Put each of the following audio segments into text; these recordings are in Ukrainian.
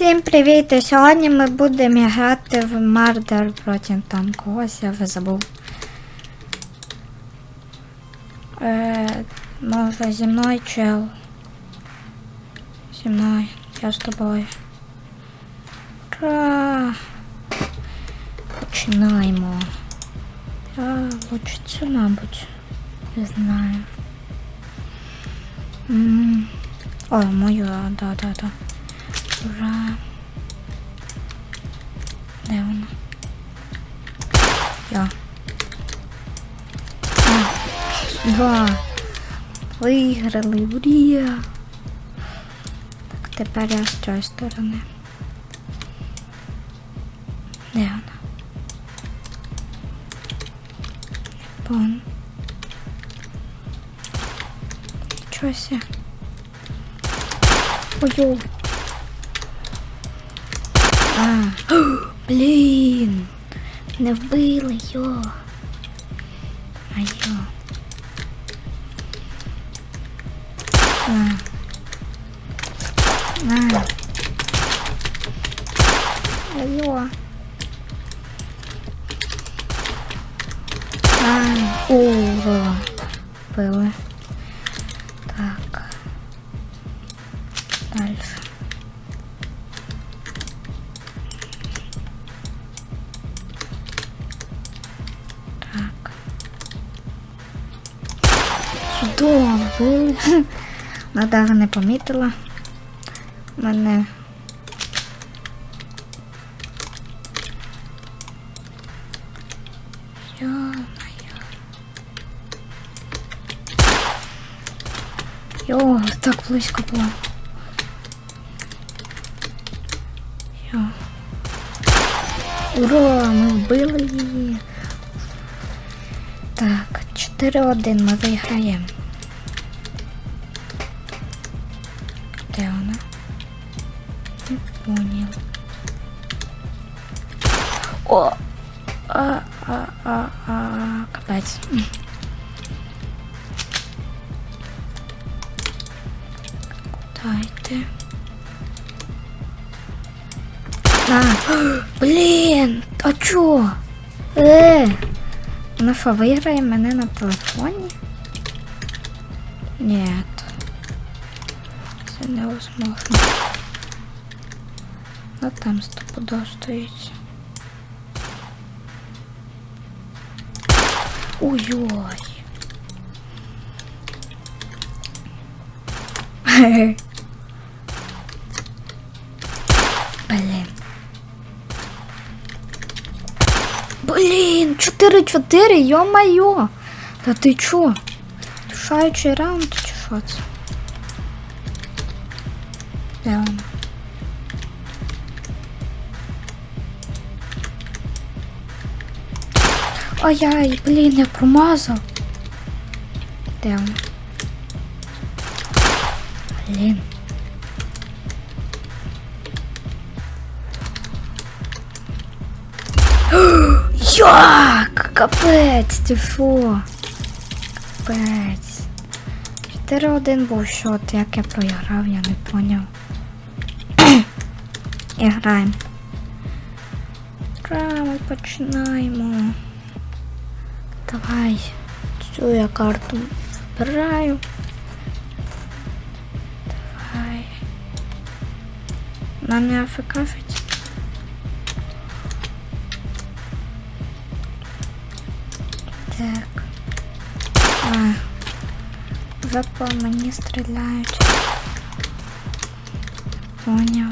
Всім привіт! І сьогодні ми будемо грати в Мардер проти там когось, я вже забув. Е, може зі мною чел. Зі мною, я з тобою. Ура! Починаємо. Я лучше мабуть. Не знаю. М, О, мою, да, да, да. Ура. Де вона? Я. А, Два. Виграли, урія. Так, тепер я з цієї сторони. Де вона? Пон. Нічого ся. Ой-ой. блін, не вбили йо. Айо. На. На. Айо. А, ура. Били. Били. Надара не помітила. Мене. Йо-моє. Йо, так близько було. Йо. Ура, ми вбили її. Так, 4-1 ми виграємо. Понял. О! А, а, а, а, капець. Дайте. А, блін, а чо? Е, вона що, виграє мене на телефоні? Ні. Це невозможно. А там стопудов стоїть. Ой-ой. Блін. Блін, 4-4, йо-майо. Та ти чо? Рішаючий раунд чи що це? Де? Ай-яй, блін, я промазав. Де вона? Блін. Як? Капець, ти фу. Капець. 4-1 був счет, як я проіграв, я не поняв. І граємо. Ура, починаємо. Давай. Цю я карту збираю. Давай. Нам не афекафить. Так. А. Вже по мені стріляють. Поняв.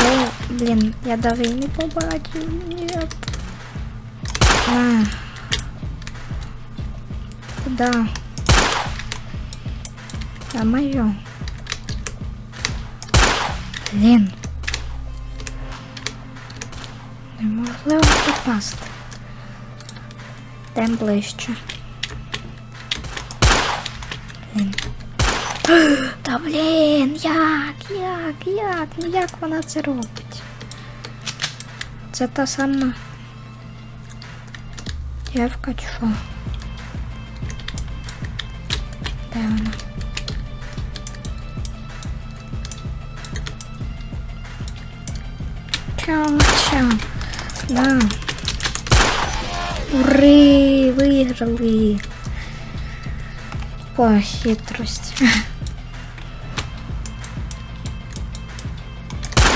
О, блін, я даже і не побачив. Нет. А. Куда? А моё. Блін. Неможливо попасти. Тем ближче. Блін. Та блін, як, як, як, ну як вона це робить? Це та сама чи що? Де вона? Чао, чао. Да. Ури, виграли. По хитрость.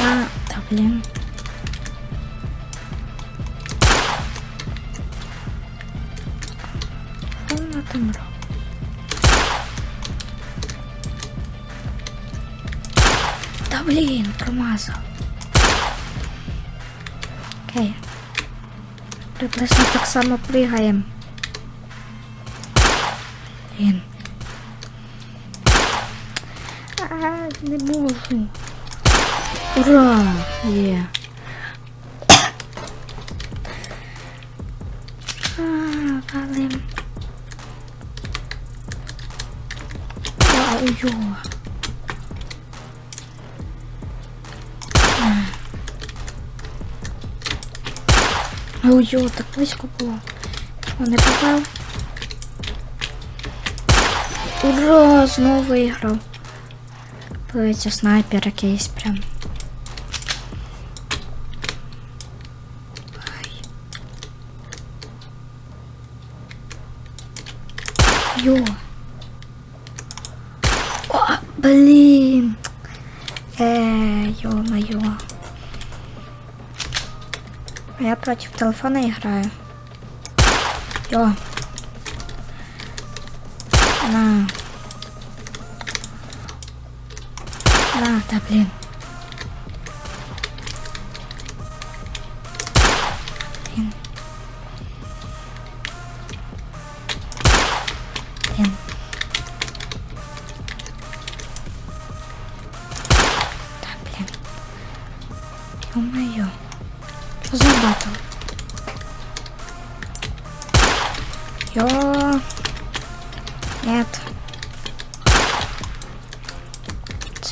А, да блин. Робить? Да блин, промазал. Окей. Приблизно так само пригаємо. Блін. А, не можу. Ура! Є. А, Вау, йо. Ой, йо, так близько було. О, не попав. Ура, знову виграв. Плиться снайпер якийсь прям. Ай. Йо. А я против телефона играю. Йо. На. На, да блин.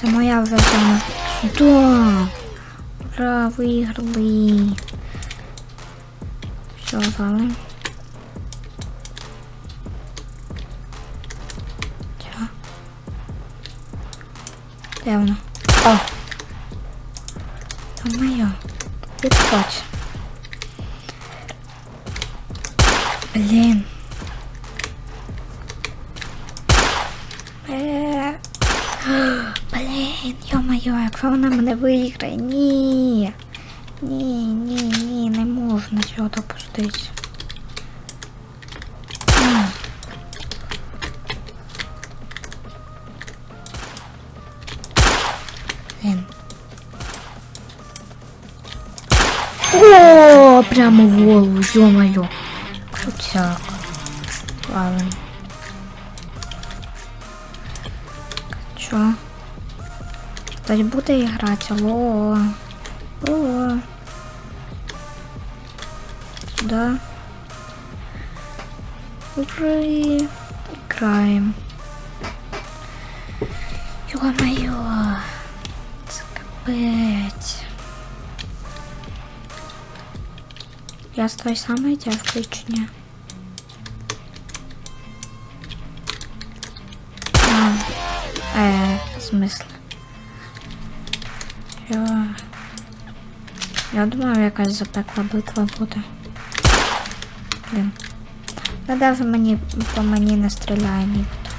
Це моя вже зона. Да. Ура, виграли. Все, валим. Чо? Де воно? О! Та моя. Підходь. мене виграє. Ні. Ні, ні, ні, не можна цього допустити. А. Блін. О, прямо в голову, ё-моё. Крутяк. Ладно. Чё? Хтось буде грати? Алло. Алло. Сюда. Ура. Играем. Ё-моё. Це капець. Я з той самої дівкою чи ні? А, е, в смислі? Я... Я думав, якась запекла битва буде. Блін. Ну даже мені по мені не стріляє ніхто.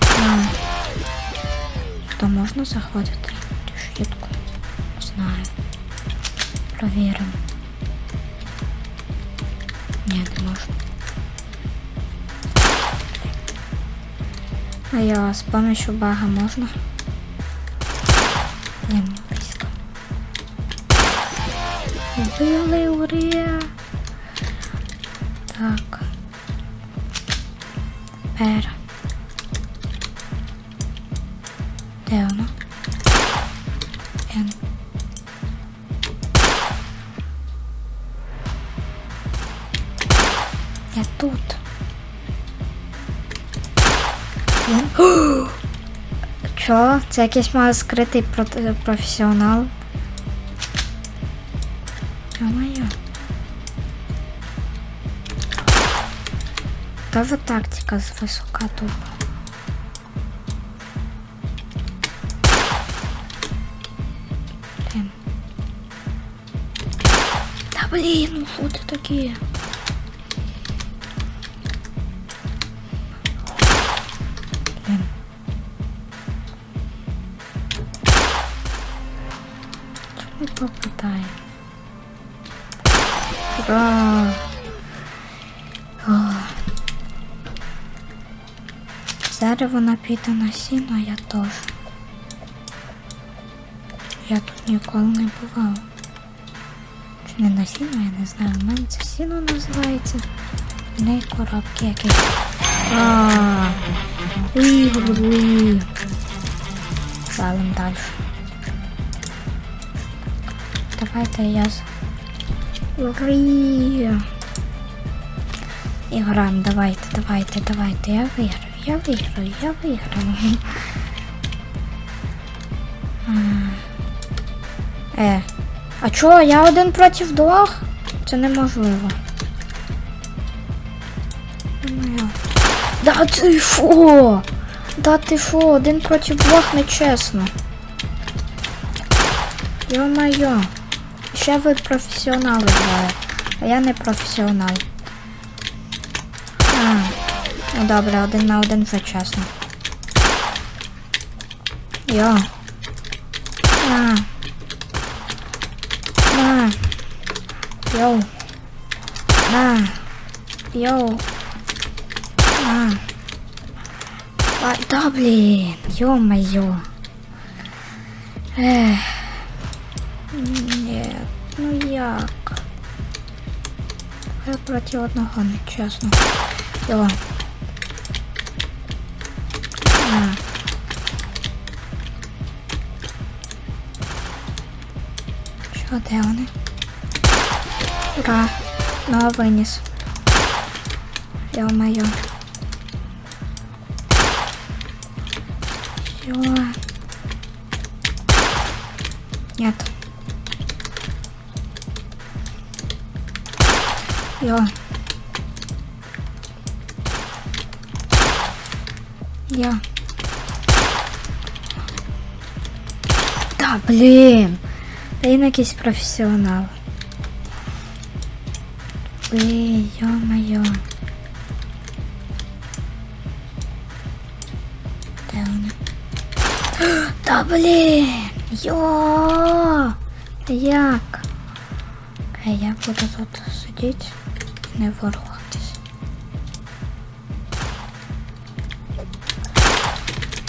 А. То можна заходити? Решітку. Знаю. Провіримо. Ні, не можна. А я с помощью бага можно? Не, мне близко. Убили. Так. Тепер. Що? Це якийсь має скритий професіонал. Ё-моё. Тоже тактика з висока тупо. Блін. блін, ну що це таке? Ура! Зараз вона піде на сіно, я теж. Я тут ніколи не бував. Чи не на сіно, я не знаю. У мене це сіно називається. В неї коробки якісь. А, уй, уй. Валим далі. Давайте я. Ури! Іграємо, давайте, давайте, давайте. Я виграю, я виграю, я виграю. Е. А чого, я один проти двох? Це неможливо. Да ти фу! Да ти фу, один проти двох нечесно. Йо-моє. Ще ви професіонали двоє, а я не професіонал. А, ну добре, один на один вже чесно. Йо. А. На. Йоу. На. Йоу. На. А, да блін, ё-моё. Ех. Ні, ну як? Я проти одного нечесно. Йо. На. Що, де вони? Ура! Ну, виніс. Ё-моё. Йо. Нет. Йо. Я. Та блін. Та він якийсь професіонал. Ой, ё-моё. Де вони? Та блін! Йо! Як? А я буду тут сидіти і Не ворватись.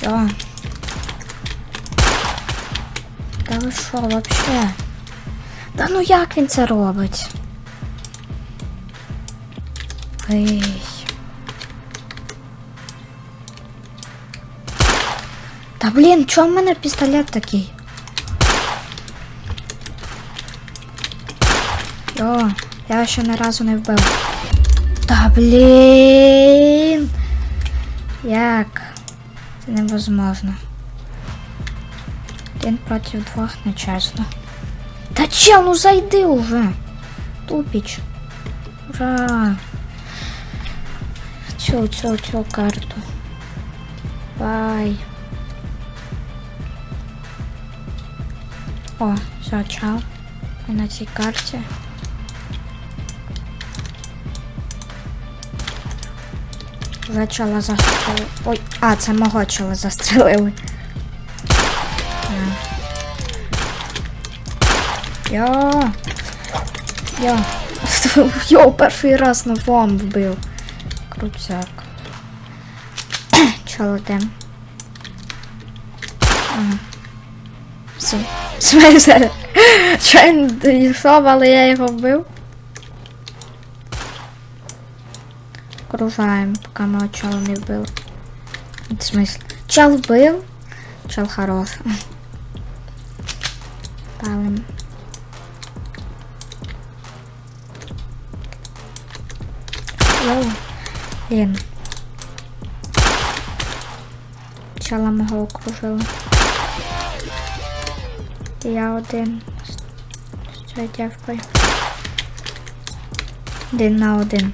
Йо. Та ви що вообще? Да ну як він це робить? Ой. Та блін, чому в мене пістолет такий? Йо, я ще ні разу не вбив. Та блін. Як? Це невозможно. Один проти двох нечесно. Та чел, ну зайди уже. Тупіч. Ура. Цю, цю, цю карту. Бай. О, все, чао. Ми на цій карті. Вже чола застрелили. Ой, а, це мого чола застрелили. Йо. Йо. Йо, перший раз на вам вбив. Крутяк. Чоло де? Смейзер. Чен дійшов, але я його вбив. Окружаємо, поки ми чола не вбили. В смысле? Чел вбив? Чел хорош. Палим. Йоу. Блін. Чела мого окружили. І Я один з цією дівкою. Один на один.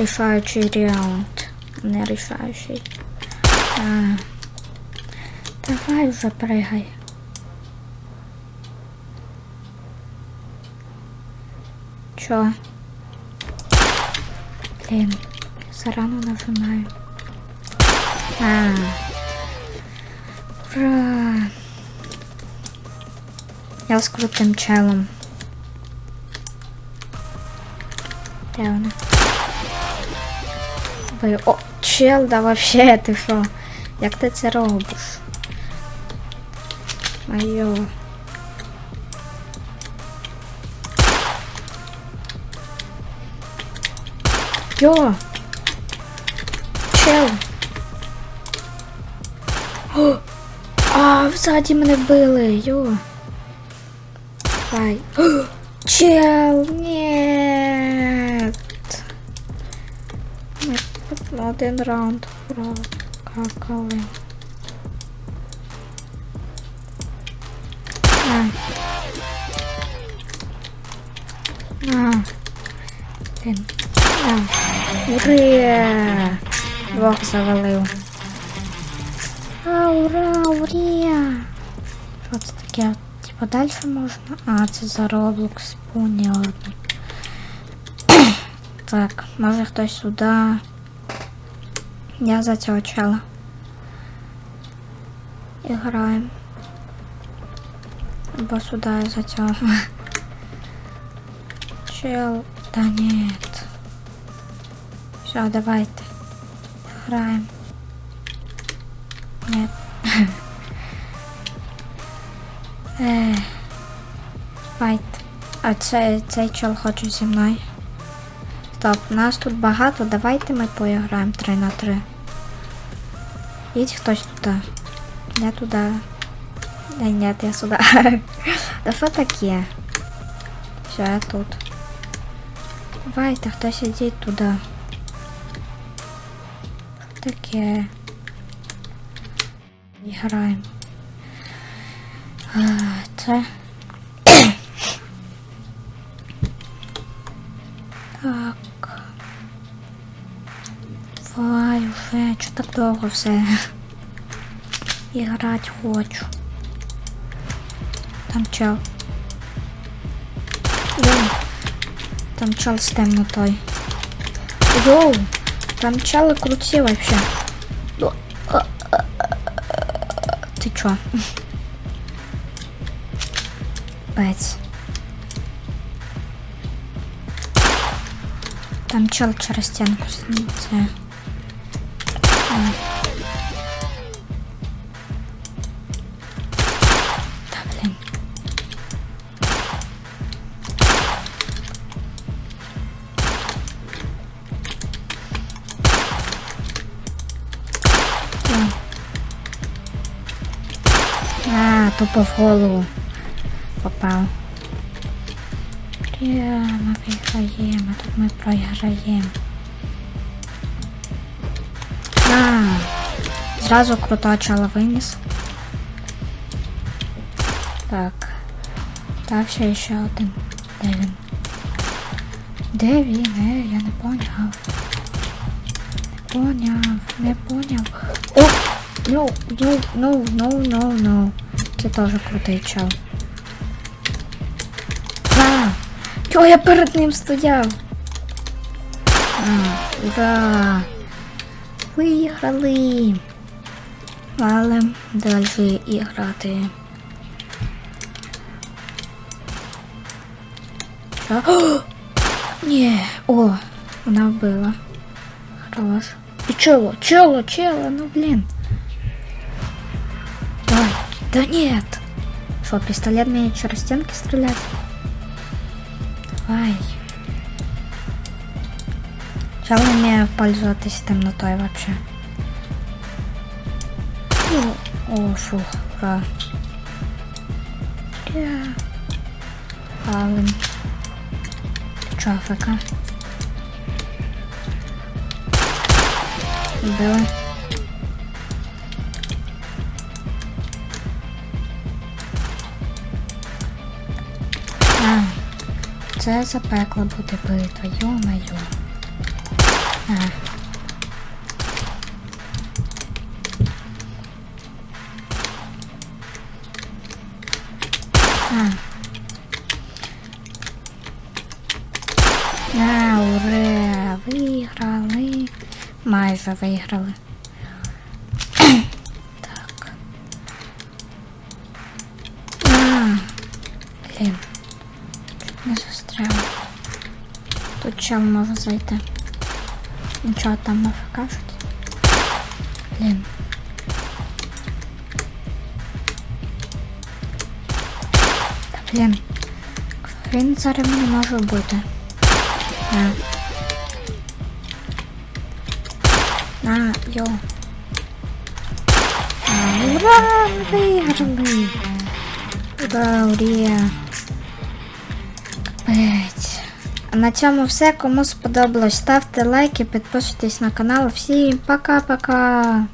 Рішаючий раунд. Не рішаючий. А. Давай вже пригай. Чо? Блін, зарано нажимаю. А. Ура! Я з крутим челом. Де вона? Ви... О, чел, да вообще ти що? Як ти це робиш? Майо. Йо! Чел! О! А, взаді мене били, йо! О, Чел! Нет! Ми один раунд прокакали. А. А. Блін. А. Ура! Двох завалив. А, ура, ура! Що це таке? Типа далі можна? А, це за Roblox, понятно. так, може хтось сюди. Я за цього чела. І граємо. Або сюди я за цього. Чел. Да нет. Все, давайте. Граємо. Ех. Файт. А цей, цей чел хоче зі мною. Стоп, нас тут багато, давайте ми поіграємо 3 на 3. Їдь хтось туди. Я туди. Да нет, я сюди. да що таке? Все, я тут. Давайте, хтось ідіть туди. Що таке? І граємо. А, Це. Так. уже, чого так довго все. І грати хочу. Там чел. Йоу. Там чел з темнотой. Йоу. Там чели круті вообще. О, а, а, а, а. Ти чо? Бець. Там чел через стінку це. Тупо в голову попав. Ми виграємо, тут ми програємо. А, зразу крутого чала виніс. Так. Стався ще один. Де він? Де він? Е, я не поняв. Не поняв, не поняв. О! Ну, ну, ну, ну, ну, ну. Це теж крутий чел. А, Чого я перед ним стояв? А, ура! Виграли! Але далі і грати. О! О, вона вбила. Хорош. І чело, чело, чело, ну блін. Да нет. Что, пистолет мне через стенки стрелять? Давай. Чел не умею пользоваться темнотой вообще. О, о фух, ура. Я. Палим. Чё, АФК? Убила. Це запекло буде битва, йо-майо. А, ура! Виграли. Майже виграли. Тут чел може зайти. Нічого там не кажуть. Блін. Та блін. Він зараз не може бути. На. На, йо. А, ура! Виграли! Ура, урія! Капець. На цьому все. Кому сподобалось, ставте лайки, підписуйтесь на канал. Всім пока-пока!